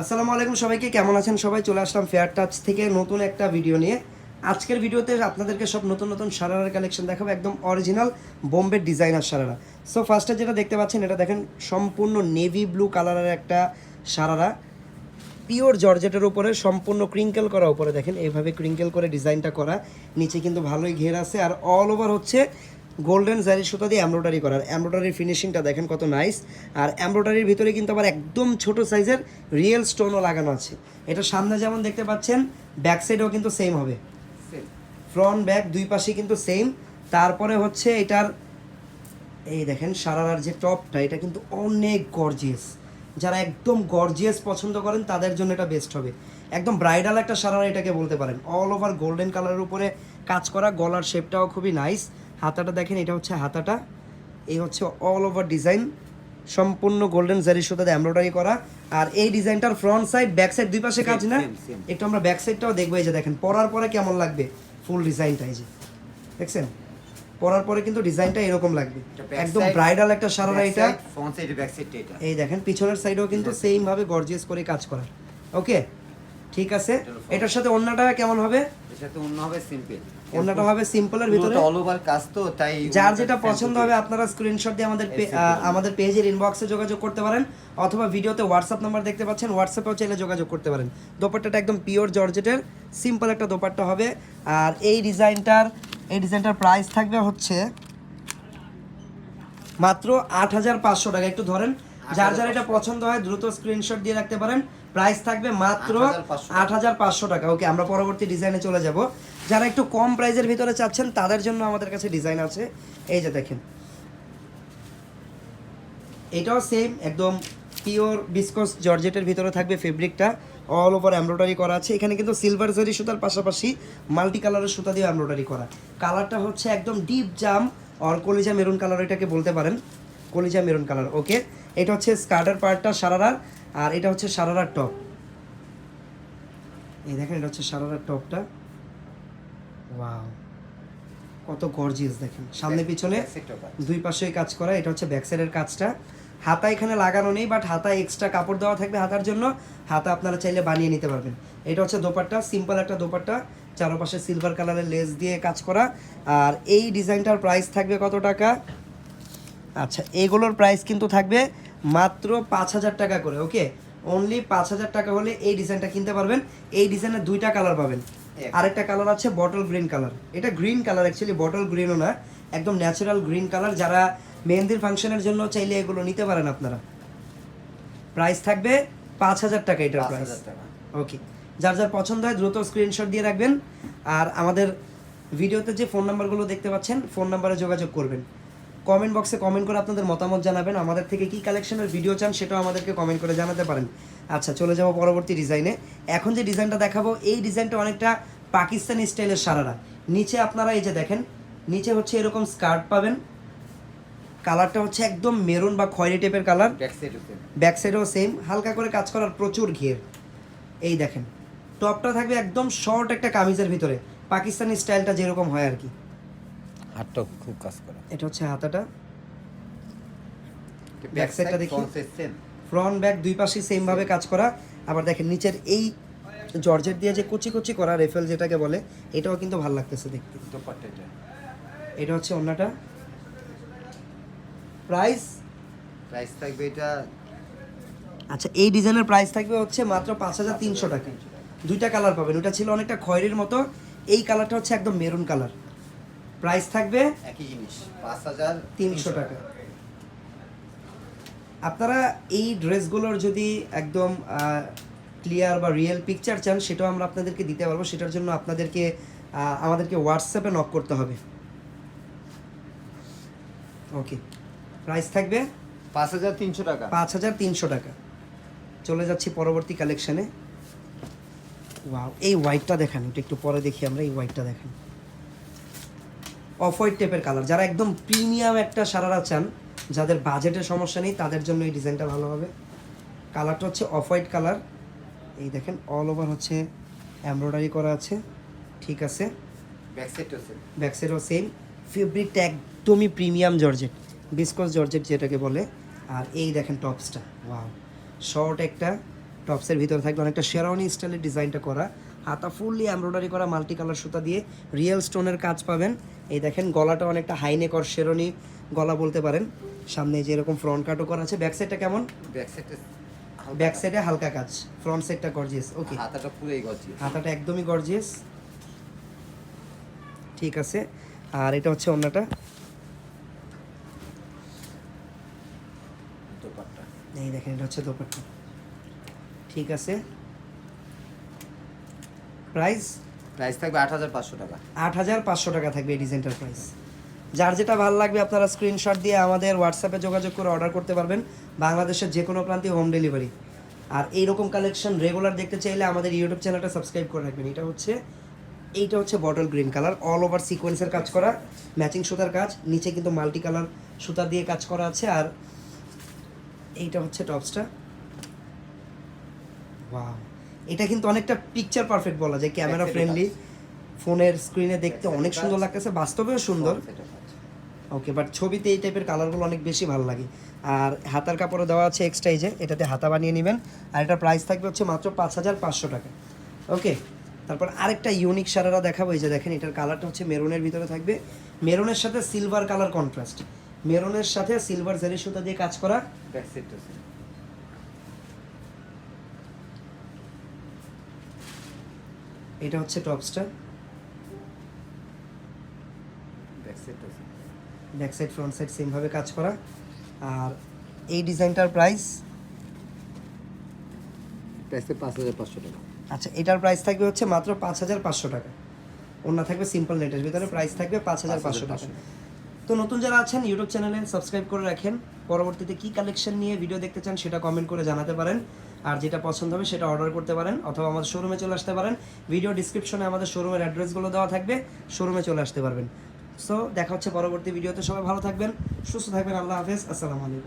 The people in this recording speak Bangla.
আসসালামু আলাইকুম সবাইকে, কেমন আছেন সবাই? চলে আসলাম ফেয়ার টাচ থেকে নতুন একটা ভিডিও নিয়ে। আজকের ভিডিওতে আপনাদেরকে সব নতুন নতুন সারারার কালেকশন দেখাবো, একদম অরিজিনাল বোম্বের ডিজাইনার সারারা। সো ফার্স্টে যেটা দেখতে পাচ্ছেন, এটা দেখেন, সম্পূর্ণ নেভি ব্লু কালারের একটা সারারা। পিওর জর্জেটের উপরে, সম্পূর্ণ ক্রিঙ্কেল করা উপরে দেখেন, এইভাবে ক্রিঙ্কেল করে ডিজাইনটা করা। নিচে কিন্তু ভালোই ঘের আছে, আর অল ওভার হচ্ছে গোল্ডেন জারি সুতা দিয়ে এমব্রয়ডারি করার। এমব্রয়ডারির ফিনিশিংটা দেখেন কত নাইস। আর এমব্রয়ডারির ভিতরে কিন্তু আবার একদম ছোট সাইজের রিয়েল স্টোনও লাগানো আছে। এটা সামনে যেমন দেখতে পাচ্ছেন ব্যাক সাইডেও কিন্তু সেম হবে। ফ্রন্ট ব্যাক দুই পাশে কিন্তু সেম তারপরে হচ্ছে এটার এই দেখেন সারারার যে টপটা এটা কিন্তু অনেক গর্জিয়াস যারা একদম গর্জিয়াস পছন্দ করেন তাদের জন্য এটা বেস্ট হবে। একদম ব্রাইডাল একটা সারারা এটাকে বলতে পারেন। অল ওভার গোল্ডেন কালারের উপরে কাজ করা গলার শেপটাও খুবই নাইস হাতাটা দেখেন এটা হচ্ছে হাতাটা। এই হচ্ছে অল ওভার ডিজাইন সম্পূর্ণ গোল্ডেন জারি সুতাতে এমব্রয়ডারি করা। আর এই ডিজাইনটার ফ্রন্ট সাইড ব্যাক সাইড দুই পাশে কাজ না. একটু আমরা ব্যাক সাইডটাও দেখব এই যে দেখেন পরার পরে কেমন লাগবে ফুল ডিজাইনটা এই যে। দেখছেন? পরার পরে কিন্তু ডিজাইনটা এরকম লাগবে। একদম ব্রাইডাল একটা সারারা এটা। এই দেখেন পিছনের সাইডেও কিন্তু সেম ভাবে গর্জিয়াস করে কাজ করা। ওকে ঠিক আছে? এটার সাথে অন্যটা কেমন হবে? এর সাথে অন্য হবে সিম্পল অন্যটা হবে সিম্পলের ভিতরে। অল ওভার কাজ তো তাই যার যেটা পছন্দ হবে আপনারা স্ক্রিনশট দিয়ে আমাদের আমাদের পেজের ইনবক্সে যোগাযোগ করতে পারেন অথবা ভিডিওতে হোয়াটসঅ্যাপ নাম্বার দেখতে পাচ্ছেন হোয়াটসঅ্যাপেও চাইলে যোগাযোগ করতে পারেন। দোপাট্টাটা একদম পিওর জর্জেটের সিম্পল একটা দোপাট্টা হবে। আর এই ডিজাইনটার এই ডিজাইনটার প্রাইস থাকবে হচ্ছে মাত্র আট হাজার পাঁচশো টাকা। একটু ধরেন যার যার এটা পছন্দ হয় দ্রুত স্ক্রিনশট দিয়ে রাখতে পারেন। প্রাইস থাকবে মাত্র আট হাজার পাঁচশো টাকা। ওকে আমরা পরবর্তী ডিজাইনে চলে যাব। যারা একটু কম প্রাইজের ভিতরে চাচ্ছেন তাদের জন্য আমাদের কাছে ডিজাইন আছে। এই যে দেখেন। এটাও সেম একদম পিওর বিসকস জর্জেটের ভিতরে থাকবে ফেব্রিকটা অল ওভার এমব্রয়ডারি করা আছে। এখানে কিন্তু সিলভার জারি সুতার পাশাপাশি মাল্টি কালারের সুতা দিয়ে এমব্রয়ডারি করা। কালারটা হচ্ছে একদম ডিপ জাম অর কলিজা মেরুন কালার এটাকে বলতে পারেন। কলিজা মেরুন কালার ওকে এটা হচ্ছে স্কার্টের পার্টটা সারারার। আর এটা হচ্ছে সারারার টপ। এই দেখেন এটা হচ্ছে সারারার টপটা। ওয়াও কত গর্জিয়াস দেখেন। সামনে পিছনে দুই পাশেই কাজ করা এটা হচ্ছে ব্যাক সাইডের কাজটা। হাতা এখানে লাগানো নেই বাট হাতা এক্সট্রা কাপড় দেওয়া থাকবে হাতার জন্য। হাতা আপনারা চাইলে বানিয়ে নিতে পারবেন। এটা হচ্ছে দোপাট্টা সিম্পল একটা দোপাট্টা। চারপাশে সিলভার কালারের লেস দিয়ে কাজ করা। আর এই ডিজাইনটার প্রাইস থাকবে কত টাকা? আচ্ছা এগুলোর প্রাইস কিন্তু থাকবে মাত্র পাঁচ হাজার টাকা করে ওকে অনলি পাঁচ হাজার টাকা হলে এই ডিজাইনটা কিনতে পারবেন। এই ডিজাইনের দুইটা কালার পাবেন। আরেকটা কালার আছে বটল গ্রিন কালার এটা গ্রিন কালার অ্যাকচুয়ালি বটল গ্রিনও না একদম ন্যাচারাল গ্রিন কালার যারা মেহেন্দির ফাংশনের জন্য চাইলে এগুলো নিতে পারেন আপনারা। প্রাইস থাকবে পাঁচ হাজার টাকা এটার প্রাইস ওকে যার যার পছন্দ হয় দ্রুত স্ক্রিনশট দিয়ে রাখবেন। আর আমাদের ভিডিওতে যে ফোন নাম্বারগুলো দেখতে পাচ্ছেন ফোন নাম্বারে যোগাযোগ করবেন। কমেন্ট বক্সে কমেন্ট করে আপনাদের মতামত জানাবেন। আমাদের থেকে কি কালেকশনের ভিডিও চান সেটাও আমাদেরকে কমেন্ট করে জানাতে পারেন। আচ্ছা চলে যাব পরবর্তী ডিজাইনে এখন যে ডিজাইনটা দেখাবো এই ডিজাইনটা অনেকটা পাকিস্তানি স্টাইলের সারারা। নিচে আপনারা এই যে দেখেন নিচে হচ্ছে এরকম স্কার্ট পাবেন। কালারটা হচ্ছে একদম মেরুন বা খয়েরি টাইপের কালার ব্যাক সাইড ব্যাক সাইডেও সেম হালকা করে কাজ করার প্রচুর ঘের। এই দেখেন টপটা থাকবে একদম শর্ট একটা কামিজের ভিতরে। পাকিস্তানি স্টাইলটা যেরকম হয় আর কি। হাতটা খুব কাজ করা। এটা হচ্ছে হাতাটা। ব্যাক side দেখি। ফ্রন্ট ব্যাক দুই পাশেই সেমভাবে কাজ করা। আবার দেখেন নিচের এই জর্জেট দিয়ে যে কুচি কুচি করা রেফেল যেটাকে বলে এটাও কিন্তু ভালো লাগতেছে দেখতে। এটা। হচ্ছে অন্যটা প্রাইস প্রাইস থাকবে এটা আচ্ছা এই ডিজাইনের প্রাইস থাকবে হচ্ছে মাত্র পাঁচ হাজার তিনশো টাকা। দুইটা কালার পাবেন। ওটা ছিল অনেকটা খয়েরির মতো। এই কালারটা হচ্ছে একদম মেরুন কালার প্রাইস থাকবে একই জিনিস পাঁচ হাজার তিনশো। টাকা। আপনারা এই ড্রেসগুলোর যদি একদম ক্লিয়ার বা রিয়েল পিকচার চান সেটাও আমরা আপনাদেরকে দিতে পারব। সেটার জন্য আপনাদেরকে আমাদেরকে হোয়াটসঅ্যাপে নক করতে হবে। ওকে প্রাইস থাকবে পাঁচ হাজার তিনশো টাকা। পাঁচ হাজার তিনশো টাকা। চলে যাচ্ছি পরবর্তী কালেকশনে ওয়াও এই হোয়াইটটা দেখান এটা একটু পরে দেখি আমরা এই হোয়াইটটা দেখান। অফ হোয়াইট টাইপের কালার যারা একদম প্রিমিয়াম একটা সারারা চান যাদের বাজেটের সমস্যা নেই তাদের জন্য এই ডিজাইনটা ভালো হবে। কালারটা হচ্ছে অফ হোয়াইট কালার এই দেখেন অল ওভার হচ্ছে এমব্রয়ডারি করা আছে। ঠিক আছে। ব্যাক সাইড আছে সেম ফেব্রিকটা একদমই প্রিমিয়াম জর্জেট। বিসকস জর্জেট যেটাকে বলে। আর এই দেখেন টপসটা ওয়াও শর্ট একটা টপসের ভিতরে থাকলে অনেকটা শেরাওনি স্টাইলের ডিজাইনটা করা। হাতা ফুললি এমব্রয়ডারি করা মাল্টি কালার সুতা দিয়ে রিয়েল স্টোনের কাজ পাবেন। এই দেখেন গলাটা অনেকটা হাইনেক অর শেরনি গলা বলতে পারেন। সামনে যে এরকম ফ্রন্ট কাটও করা আছে। ব্যাক সাইডটা কেমন? ব্যাক সাইডটা ব্যাক সাইডে হালকা কাজ। ফ্রন্ট সাইডটা গর্জিয়াস ওকে হাতাটা পুরোই গজি হাতাটা একদমই গর্জিয়াস ঠিক আছে। আর এটা হচ্ছে অন্যটা। দোপাট্টা। এই দেখেন এটা হচ্ছে দোপাট্টা। ঠিক আছে। প্রাইস? প্রাইস থাকবে আট হাজার পাঁচশো টাকা। আট হাজার পাঁচশো টাকা থাকবে এই ডিজাইনটার প্রাইস। যার যেটা ভালো লাগবে আপনারা স্ক্রিনশট দিয়ে আমাদের হোয়াটসঅ্যাপে যোগাযোগ করে অর্ডার করতে পারবেন বাংলাদেশের যে কোনো প্রান্তে হোম ডেলিভারি আর এইরকম কালেকশন রেগুলার দেখতে চাইলে আমাদের ইউটিউব চ্যানেলটা সাবস্ক্রাইব করে রাখবেন। এটা হচ্ছে এইটা হচ্ছে bottle green colour all over সিকোয়েন্সের কাজ করা ম্যাচিং সুতার কাজ নিচে কিন্তু মাল্টি কালার সুতা দিয়ে কাজ করা আছে। আর এইটা হচ্ছে টপসটা ওয়াও এটা কিন্তু অনেকটা পিকচার পারফেক্ট বলা যায় ক্যামেরা ফ্রেন্ডলি ফোনের স্ক্রিনে দেখতে অনেক সুন্দর লাগতেছে বাস্তবেও সুন্দর। ওকে বাট ছবিতে এই টাইপের কালারগুলো অনেক বেশি ভালো লাগে। আর হাতার কাপড়ে দেওয়া আছে এক্সট্রা এই যে এটাতে হাতা বানিয়ে নেবেন। আর এটা প্রাইস থাকবে হচ্ছে মাত্র পাঁচ হাজার পাঁচশো টাকা। ওকে তারপর আরেকটা ইউনিক সারারা দেখাবো। এই যে দেখেন এটার কালারটা হচ্ছে মেরুনের ভিতরে থাকবে। মেরুনের সাথে সিলভার কালার কন্ট্রাস্ট মেরুনের সাথে সিলভার জারি সুতা দিয়ে কাজ করা ব্যাক সাইডটা আছে এটা হচ্ছে টপসটা back back side front side সেমভাবে কাজ করা। আর এই ডিজাইনটার প্রাইস প্রাইস পাঁচ হাজার পাঁচশো টাকা। আচ্ছা এটার প্রাইস থাকবে হচ্ছে মাত্র পাঁচ হাজার পাঁচশো টাকা। অন্য থাকবে সিম্পল নেটের ভিতরে। প্রাইস থাকবে পাঁচ হাজার পাঁচশো টাকা। তো নতুন যারা আছেন ইউটিউব চ্যানেলে সাবস্ক্রাইব করে রাখেন। পরবর্তীতে কি কালেকশন নিয়ে ভিডিও দেখতে চান সেটা কমেন্ট করে জানাতে পারেন। আর যেটা পছন্দ হবে সেটা অর্ডার করতে পারেন অথবা আমাদের শোরুমে চলে আসতে পারেন। ভিডিও ডিসক্রিপশনে আমাদের শোরুমের অ্যাড্রেসগুলো দেওয়া থাকবে শোরুমে চলে আসতে পারবেন। সো দেখা হচ্ছে পরবর্তী ভিডিওতে সবাই ভালো থাকবেন, সুস্থ থাকবেন, আল্লাহ হাফেজ, আসসালামু আলাইকুম।